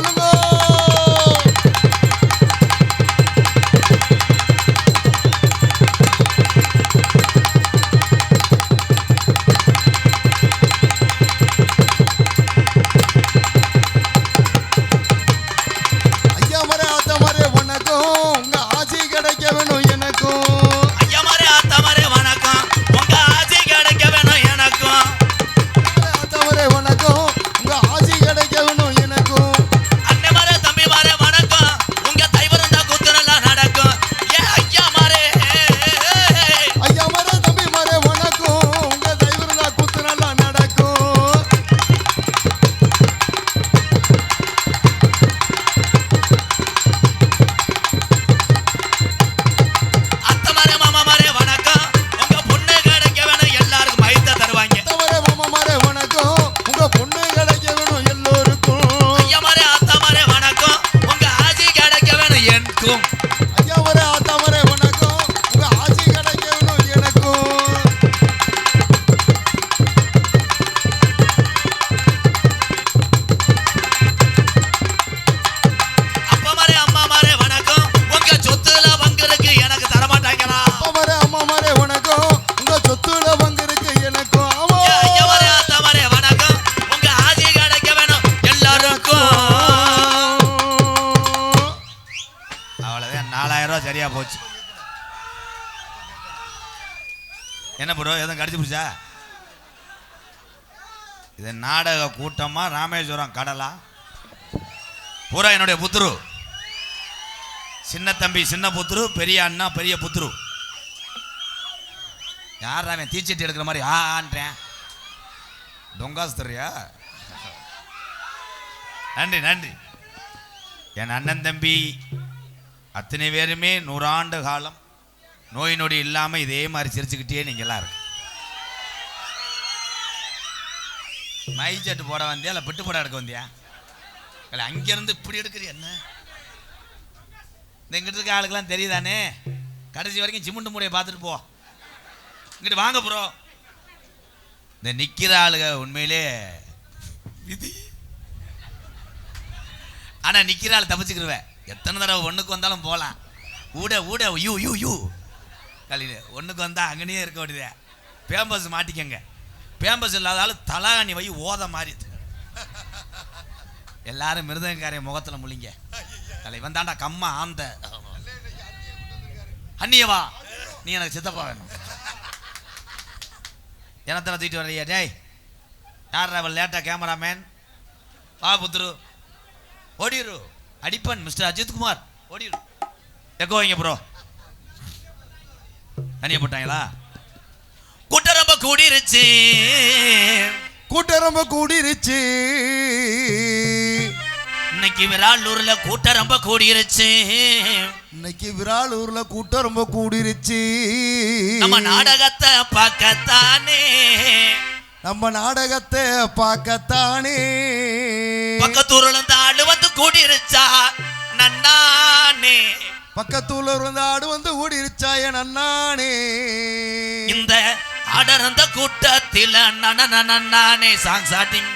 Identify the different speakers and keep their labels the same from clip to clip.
Speaker 1: বলবো சரியா போச்சு. என்ன ப்ரோ எதுவும் கடிச்சு பிடிச்சா? இது நாடக கூட்டமா ராமேஸ்வரம் கடலா? பூரா என்னுடைய புத்துரு சின்ன தம்பி சின்ன புத்துரு பெரிய அண்ணா பெரிய புத்துரு யார் அவன் தீச்சட்டி எடுக்கிற மாதிரி? ஆன்றேன். தொங்காசு தெரியா நன்றி நன்றி. என் அண்ணன் தம்பி அத்தனை பேருமே நூறாண்டு காலம் நோய் நொடி இல்லாமல் இதே மாதிரி சிரிச்சுக்கிட்டே நீங்களாம் இருக்கு. மை சட்டு போட வந்தியா? இல்லை பிட்டு போட எடுக்க வந்தியா? இல்லை அங்கேருந்து இப்படி எடுக்கிறிய என்ன? இந்த இங்கிட்டு இருக்க ஆளுக்கெல்லாம் தெரியுதானே? கடைசி வரைக்கும் சிமுண்டு மூடையை பார்த்துட்டு போ. இங்கிட்டு வாங்க ப்ரோ இந்த நிற்கிற ஆளுங்க உண்மையிலே விதி. ஆனால் நிற்கிற ஆள் தப்பிச்சுக்கிருவேன். எத்தனை தடவை ஒன்றுக்கு வந்தாலும் போகலாம் ஊட ஊட யூ யூ யூ. கலையில் ஒன்றுக்கு வந்தால் அங்கேயே இருக்க வேண்டியதே. பேம்பஸ் மாட்டிக்கங்க. பேம்பஸ் இல்லாத ஆள் தலாகணி வை ஓத மாதிரி எல்லாரும் மிருதங்காரிய முகத்தில் முழிங்க. தலை வந்தாண்டா கம்மா ஆந்த. அண்ணியவா நீ எனக்கு சித்தப்பா வேணும். எனத்தில் தூக்கிட்டு வரலையா? டேய் யார் அவள் லேட்டா கேமராமேன் வா புத்துரு. ஓடிரு. அடிப்பன் மிஸ்டர் அஜித் குமார் ஓடிரு எக்கோ வைங்க ப்ரோ. தனியா போட்டாங்களா? கூட்டம் ரொம்ப கூடிருச்சு.
Speaker 2: கூட்டம் ரொம்ப கூடிருச்சு.
Speaker 1: இன்னைக்கு விராலூர்ல கூட்டம் ரொம்ப கூடிருச்சு.
Speaker 2: இன்னைக்கு விராலூர்ல கூட்டம் ரொம்ப கூடிருச்சு.
Speaker 1: நம்ம நாடகத்தை பார்க்கத்தானே.
Speaker 2: நம்ம நாடகத்தை பார்க்கத்தானே.
Speaker 1: பக்கத்தூர்ல வந்து கூடிருச்சா நன்னானே.
Speaker 2: பக்கத்தூர்ல இருந்த ஆடு வந்து ஓடிருச்சா என் அண்ணானே?
Speaker 1: இந்த அடர்ந்த கூட்டத்தில் நனனனனானே சாங் ஸ்டார்டிங்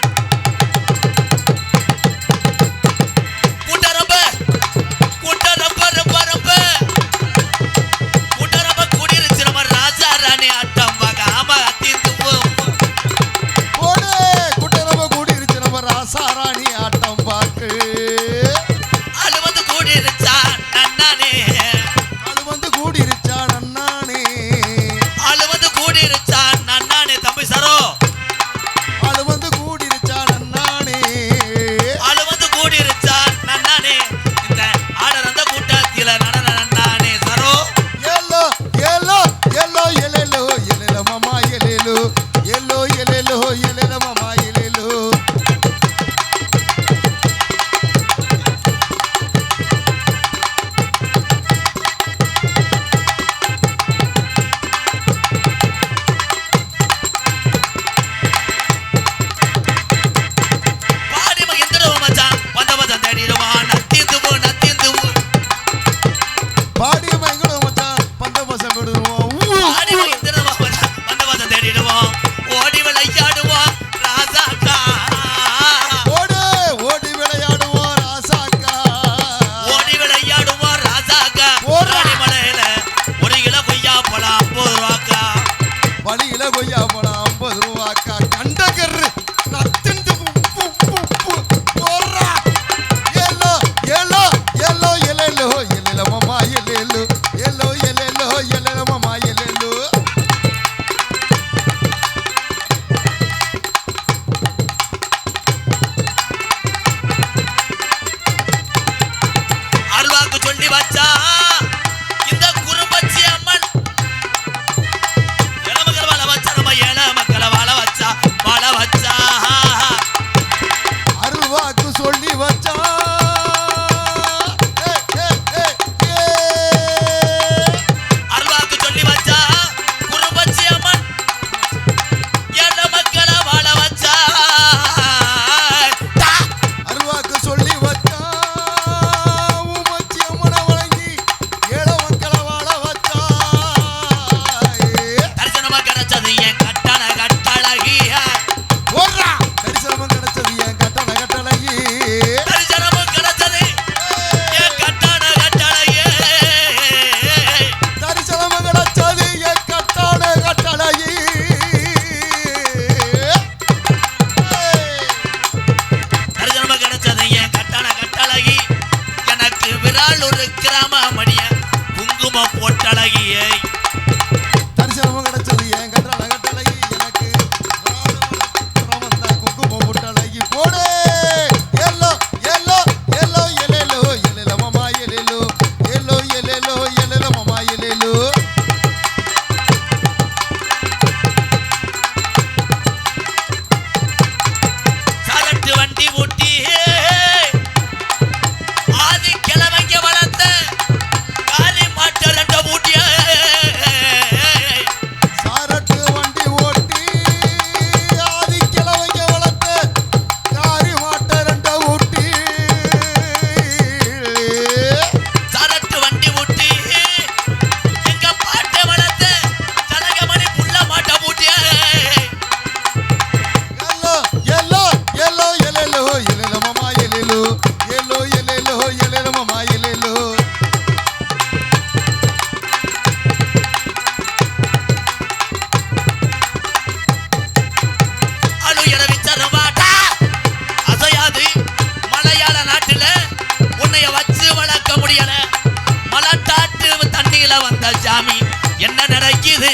Speaker 1: சாமி என்ன நடக்குது?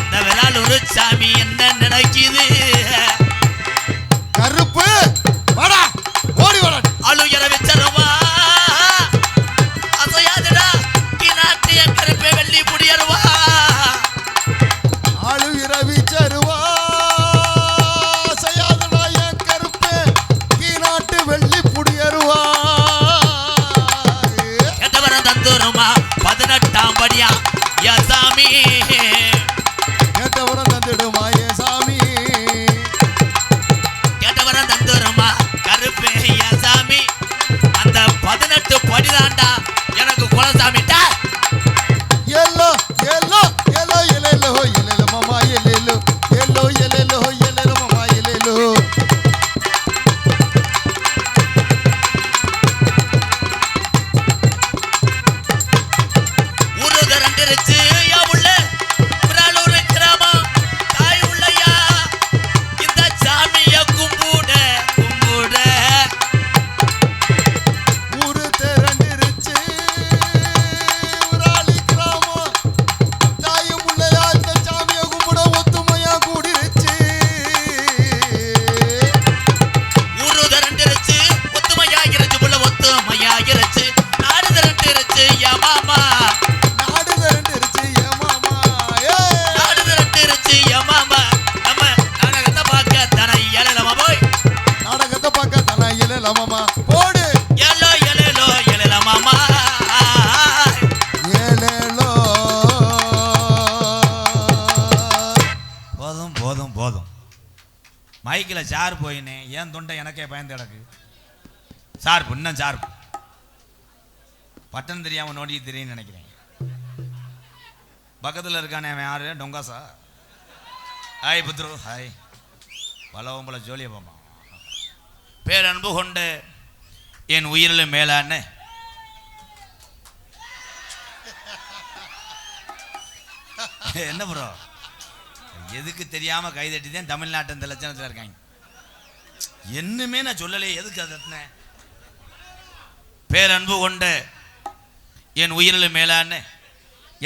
Speaker 1: இந்த விளால் ஒரு சாமி என்ன நடக்குது?
Speaker 2: கருப்பு வாடா ஓடி வாடா. ஆளு
Speaker 1: மைக்கில் சார் போயின்னு ஏன் தொண்டை எனக்கே பயந்து கிடக்கு? சார்பு இன்னும் சார்பு. பட்டன் தெரியாமல் நோண்டி தெரியும்னு நினைக்கிறேன். பக்கத்தில் இருக்கானே அவன் யாரு? டொங்காசா ஹாய் புத்ரு ஹாய். பல பல ஜோலியை போமா பேரன்பு கொண்டு என் உயிரில் மேலான்னு. என்ன ப்ரோ? எதுக்கு தெரியாமல் கைதட்டி தான் தமிழ்நாட்டு இந்த லட்சணத்தில் இருக்காங்க. என்னமே நான் சொல்லலையே எதுக்கு அதை பேரன்பு கொண்ட என் உயிரில் மேலான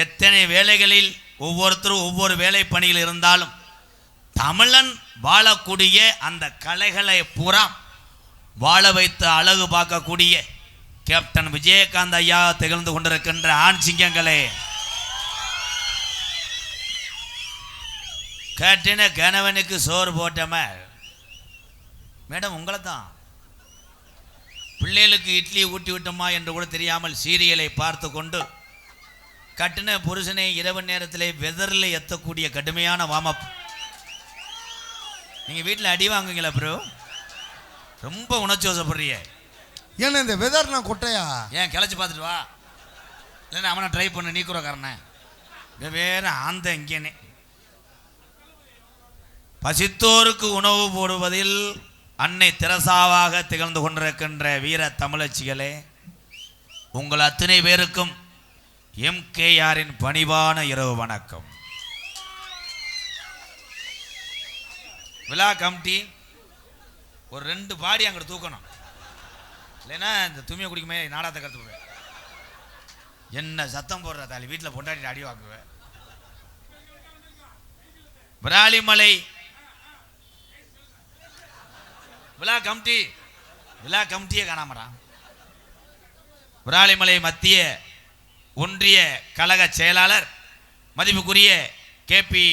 Speaker 1: எத்தனை வேலைகளில் ஒவ்வொருத்தரும் ஒவ்வொரு வேலை பணியில் இருந்தாலும் தமிழன் வாழக்கூடிய அந்த கலைகளை பூரா வாழ வைத்து அழகு பார்க்கக்கூடிய கேப்டன் விஜயகாந்த் ஐயா திகழ்ந்து கொண்டிருக்கின்ற ஆண் சிங்கங்களே. கட்டின கணவனுக்கு சோறு போட்டம. மேடம் உங்களை தான் பிள்ளைகளுக்கு இட்லி ஊட்டி விட்டோமா என்று கூட தெரியாமல் சீரியலை பார்த்து கொண்டு கட்டின புருஷனை இரவு நேரத்தில் வெதரில் எத்தக்கூடிய கடுமையான வாமப் நீங்கள் வீட்டில் அடி வாங்குங்களா ப்ரோ ரொம்ப உணர்ச்சி வசப்படுறிய
Speaker 2: ஏன்னா இந்த வெதர்னா கொட்டையா?
Speaker 1: ஏன் கிளச்சி பார்த்துட்டு வா. இல்லைன்னா அவனை ட்ரை பண்ண நீக்குறக்காரனே வேற ஆந்தை இங்கேனே பசித்தோருக்கு உணவு போடுவதில் அன்னை திரசாவாக திகழ்ந்து கொண்டிருக்கின்ற வீர தமிழச்சிகளே உங்கள் அத்தனை பேருக்கும் எம்கேஆரின் பணிவான இரவு வணக்கம். விழா கமிட்டி ஒரு ரெண்டு பாடி அங்கிட்டு தூக்கணும். இல்லைன்னா இந்த துணியை குடிக்குமே நாடாத்த கருத்து என்ன சத்தம் போடுற தாலி வீட்டில் பொண்டாட்டி அடி வாக்குவேன் விராலிமலை விழா கமிட்டி விழா கமிட்டியே காணாமடா. விராலிமலை மத்திய ஒன்றிய கழக செயலாளர் மதிப்புக்குரிய கே பி